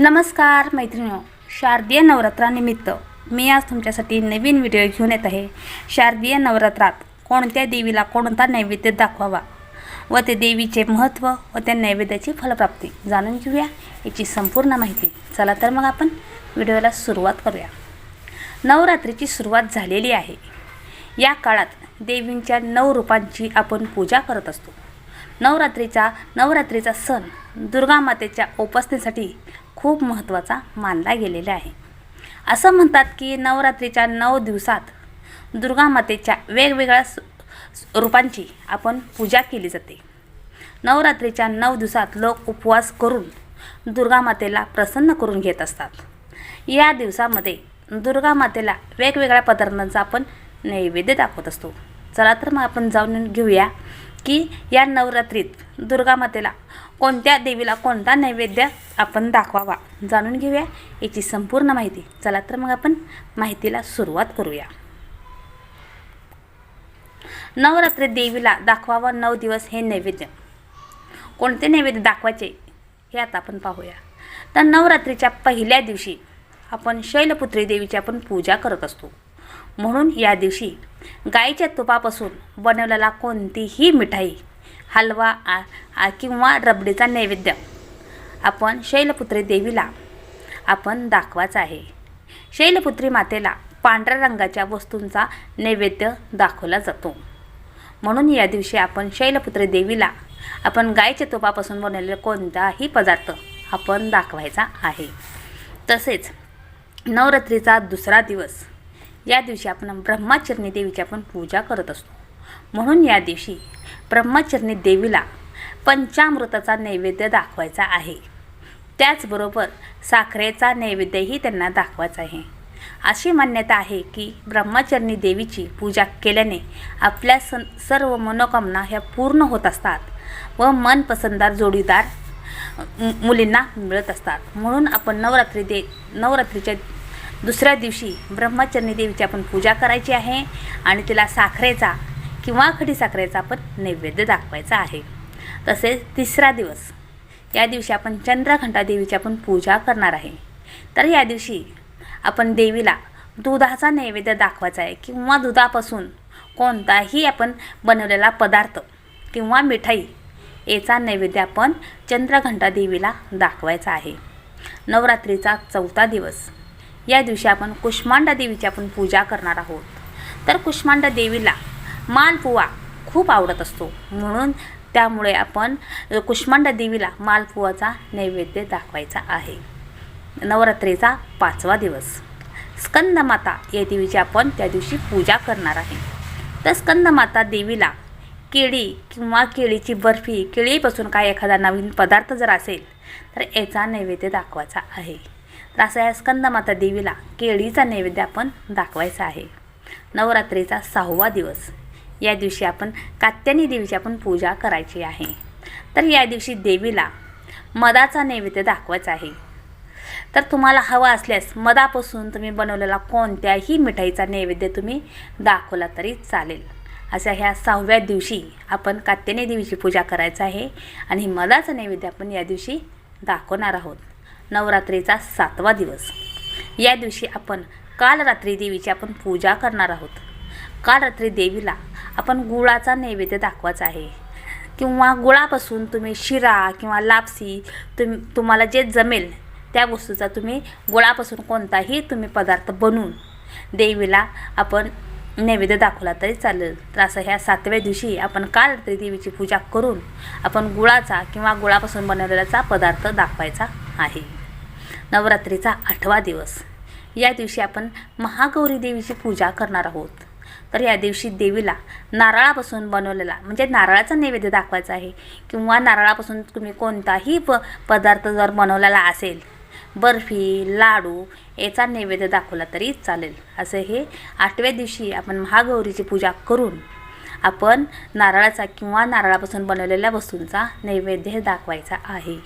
नमस्कार मैत्रिणी शारदीय नवरात्रानिमित्त मी आज तुमच्यासाठी नवीन व्हिडिओ घेऊन येत आहे. शारदीय नवरात्रात कोणत्या देवीला कोणता नैवेद्य दाखवावा व ते देवीचे महत्त्व व त्या नैवेद्याची फलप्राप्ती जाणून घेऊया याची संपूर्ण माहिती. चला तर मग आपण व्हिडिओला सुरुवात करूया. नवरात्रीची सुरुवात झालेली आहे. या काळात देवींच्या नऊ रूपांची आपण पूजा करत असतो. नवरात्रीचा नवरात्रीचा सण दुर्गा मातेच्या उपासनेसाठी खूप महत्त्वाचा मानला गेलेला आहे. असं म्हणतात की नवरात्रीच्या नऊ दिवसात दुर्गा मातेच्या वेगवेगळ्या रूपांची आपण पूजा केली जाते. नवरात्रीच्या नऊ दिवसात लोक उपवास करून दुर्गा मातेला प्रसन्न करून घेत असतात. या दिवसामध्ये दुर्गा मातेला वेगवेगळ्या पदार्थांचा आपण नैवेद्य दाखवत असतो. चला तर मग आपण जाऊन घेऊया की या नवरात्रीत दुर्गामातेला कोणत्या देवीला कोणता नैवेद्य आपण दाखवावा जाणून घेऊया. याची संपूर्ण माहिती. चला तर मग आपण माहितीला सुरुवात करूया. नवरात्री देवीला दाखवावा नऊ दिवस हे नैवेद्य. कोणते नैवेद्य दाखवायचे हे आता आपण पाहूया. तर नवरात्रीच्या पहिल्या दिवशी आपण शैलपुत्री देवीची आपण पूजा करत असतो. म्हणून या दिवशी गाईच्या तुपापासून बनवलेला कोणतीही मिठाई हलवा आ, आ, किंवा रबडीचा नैवेद्य. आपण शैलपुत्री देवीला आपण दाखवायचा आहे. शैलपुत्री मातेला पांढऱ्या रंगाच्या वस्तूंचा नैवेद्य दाखवला जातो. म्हणून या दिवशी आपण शैलपुत्री देवीला आपण गायच्या तुपापासून बनवलेला कोणताही पदार्थ आपण दाखवायचा आहे. तसेच नवरात्रीचा दुसरा दिवस या दिवशी आपण ब्रह्मचरणी देवीची आपण पूजा करत असतो. म्हणून या दिवशी ब्रह्मचरणी देवीला पंचामृताचा नैवेद्य दाखवायचा आहे. त्याचबरोबर साखरेचा नैवेद्यही त्यांना दाखवायचा आहे. अशी मान्यता आहे की ब्रह्मचरणी देवीची पूजा केल्याने आपल्या सन सर्व मनोकामना ह्या पूर्ण होत असतात व मनपसंदार जोडीदार मु- मुलींना मिळत असतात. म्हणून आपण नवरात्री दे नवरात्रीच्या दुसऱ्या दिवशी ब्रह्मचरणी देवीची आपण पूजा करायची आहे आणि तिला साखरेचा किंवा खडी साखरेचा आपण नैवेद्य दाखवायचा आहे. तसेच तिसरा दिवस या दिवशी आपण चंद्रघंटा देवीची आपण पूजा करणार आहे. तर या दिवशी आपण देवीला दुधाचा नैवेद्य दाखवायचा आहे किंवा दुधापासून कोणताही आपण बनवलेला पदार्थ किंवा मिठाई याचा नैवेद्य आपण चंद्रघंटा देवीला दाखवायचा आहे. नवरात्रीचा चौथा दिवस या दिवशी आपण कुष्मांडा देवीची आपण पूजा करणार आहोत. तर कुष्मांडा देवीला मालपुवा खूप आवडत असतो. म्हणून त्यामुळे आपण कुष्मांडा देवीला मालपुवाचा नैवेद्य दाखवायचा आहे. नवरात्रीचा पाचवा दिवस. स्कंदमाता या देवीची आपण त्या दिवशी पूजा करणार आहे. तर स्कंदमाता देवीला केळी किंवा केळीची बर्फी केळीपासून काय एखादा नवीन पदार्थ जर असेल तर याचा नैवेद्य दाखवायचा आहे. असा या स्कंदमाता देवीला केळीचा नैवेद्य आपण दाखवायचा आहे. नवरात्रीचा सहावा दिवस. या दिवशी आपण कात्यानी देवीची आपण पूजा करायची आहे. तर या दिवशी देवीला मधाचा नैवेद्य दाखवायचा आहे. तर तुम्हाला हवा असल्यास मधापासून तुम्ही बनवलेला कोणत्याही मिठाईचा नैवेद्य तुम्ही दाखवला तरी चालेल. अशा ह्या सहाव्या दिवशी आपण कात्यानी देवीची पूजा करायचं आहे आणि मधाचा नैवेद्य आपण या दिवशी दाखवणार आहोत. नवरात्रीचा सातवा दिवस. या दिवशी आपण काल रात्री देवीची आपण पूजा करणार आहोत. काल रात्री देवीला आपण गुळाचा नैवेद्य दाखवायचा आहे. किंवा गुळापासून तुम्ही शिरा किंवा लापसी तुम तुम्हाला जे जमेल त्या वस्तूचा तुम्ही गुळापासून कोणताही तुम्ही पदार्थ बनवून देवीला आपण नैवेद्य दाखवला तरी चालेल. तर असं ह्या सातव्या दिवशी आपण काल रात्री देवीची पूजा करून आपण गुळाचा किंवा गुळापासून बनवलेलाचा पदार्थ दाखवायचा आहे. नवरात्रीचा आठवा दिवस. या दिवशी आपण महागौरी देवीची पूजा करणार आहोत. तर या दिवशी देवीला नारळापासून बनवलेला म्हणजे नारळाचा नैवेद्य दाखवायचा आहे किंवा नारळापासून तुम्ही कोणताही प पदार्थ जर बनवलेला असेल बर्फी लाडू याचा नैवेद्य दाखवला तरी चालेल. असं हे आठव्या दिवशी आपण महागौरीची पूजा करून आपण नारळाचा किंवा नारळापासून बनवलेल्या वस्तूंचा नैवेद्य दाखवायचा आहे.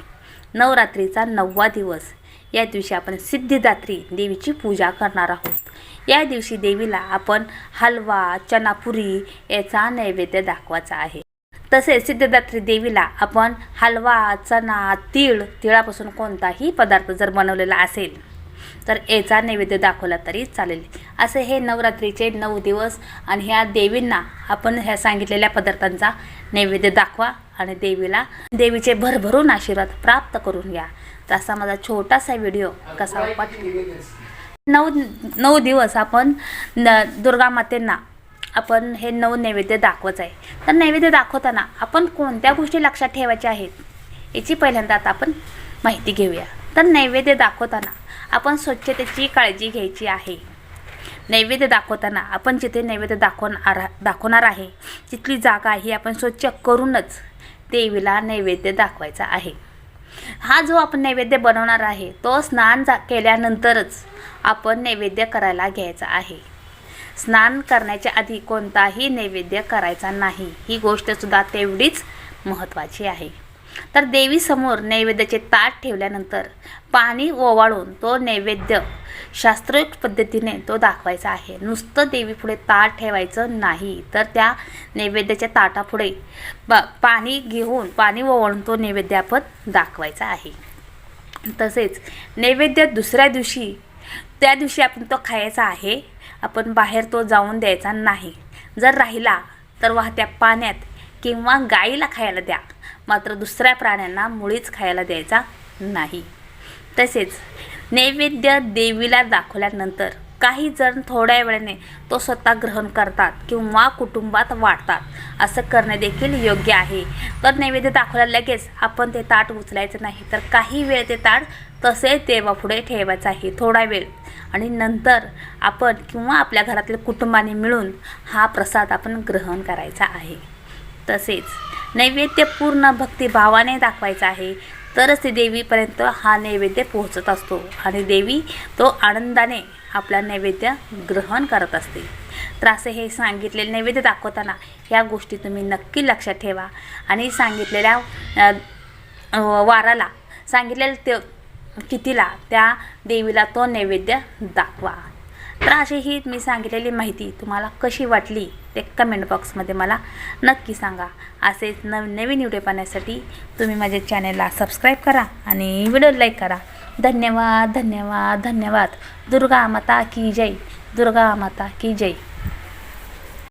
नवरात्रीचा नववा दिवस या दिवशी आपण सिद्धिदात्री देवीची पूजा करणार आहोत. या दिवशी देवीला आपण हलवा चनापुरी याचा नैवेद्य दाखवायचा आहे. तसेच सिद्धदात्री देवीला आपण हलवा चणा तीळ तिळापासून कोणताही पदार्थ जर बनवलेला असेल तर याचा नैवेद्य दाखवला तरी चालेल. असे हे नवरात्रीचे नऊ दिवस आणि ह्या देवींना आपण ह्या सांगितलेल्या पदार्थांचा नैवेद्य दाखवा आणि देवीला देवीचे भरभरून आशीर्वाद प्राप्त करून घ्या. तसा माझा छोटासा व्हिडिओ कसा वाटला नऊ नऊ दिवस आपण न दुर्गा मातेंना आपण हे नऊ नैवेद्य दाखवत आहे. तर नैवेद्य दाखवताना आपण कोणत्या गोष्टी लक्षात ठेवायच्या आहेत याची पहिल्यांदा आता आपण माहिती घेऊया. तर नैवेद्य दाखवताना आपण स्वच्छतेची काळजी घ्यायची आहे. नैवेद्य दाखवताना आपण जिथे नैवेद्य दाखवणार दाखवणार आहे तिथली जागा ही आपण स्वच्छ करूनच देवीला नैवेद्य दाखवायचा आहे. हा जो आपण नैवेद्य बनवणार आहे तो स्नान जा केल्यानंतरच आपण नैवेद्य करायला घ्यायचा आहे. स्नान करण्याच्या आधी कोणताही नैवेद्य करायचा नाही. ही गोष्टसुद्धा तेवढीच महत्त्वाची आहे. तर देवीसमोर नैवेद्याचे ताट ठेवल्यानंतर पाणी ओवाळून तो नैवेद्य शास्त्रोक्त पद्धतीने तो दाखवायचा आहे. नुसतं देवीपुढे ताट ठेवायचं नाही तर त्या नैवेद्याच्या ताटापुढे ब पाणी घेऊन पाणी ओवाळून तो नैवेद्य आपण दाखवायचा आहे. तसेच नैवेद्य दुसऱ्या दिवशी त्या दिवशी आपण तो खायचा आहे. आपण बाहेर तो जाऊन द्यायचा नाही. जर राहिला तर वाहत्या पाण्यात किंवा गाईला खायला द्या. मात्र दुसऱ्या प्राण्यांना मुळीच खायला द्यायचा नाही. तसेच नैवेद्य देवीला दाखवल्यानंतर काही जण थोड्या वेळाने तो स्वतः ग्रहण करतात किंवा कुटुंबात वाटतात असं करणे देखील योग्य आहे. तर नैवेद्य दाखवल्या लगेच आपण ते ताट उचलायचं नाही तर काही वेळ ते ताट तसे देवापुढे ठेवायचं आहे थोडा वेळ. आणि नंतर आपण किंवा आपल्या घरातल्या कुटुंबाने मिळून हा प्रसाद आपण ग्रहण करायचा आहे. तसेच नैवेद्य पूर्ण भक्तिभावाने दाखवायचा आहे तरच ते देवीपर्यंत हा नैवेद्य पोहोचत असतो आणि देवी तो आनंदाने आपला नैवेद्य ग्रहण करत असते. तर असे हे सांगितलेले नैवेद्य दाखवताना या गोष्टी तुम्ही नक्की लक्षात ठेवा. आणि सांगितलेल्या वाराला सांगितलेल्या ते कितीला त्या देवीला तो नैवेद्य दाखवा. तर अशी ही मी सांगितलेली माहिती तुम्हाला कशी वाटली ते कमेंट बॉक्समध्ये मला नक्की सांगा. असेच नव नवीन व्हिडिओ पाहण्यासाठी तुम्ही माझ्या चॅनलला सबस्क्राईब करा आणि व्हिडिओ लाईक करा. धन्यवाद धन्यवाद धन्यवाद. दुर्गा माता की जय. दुर्गा माता की जय.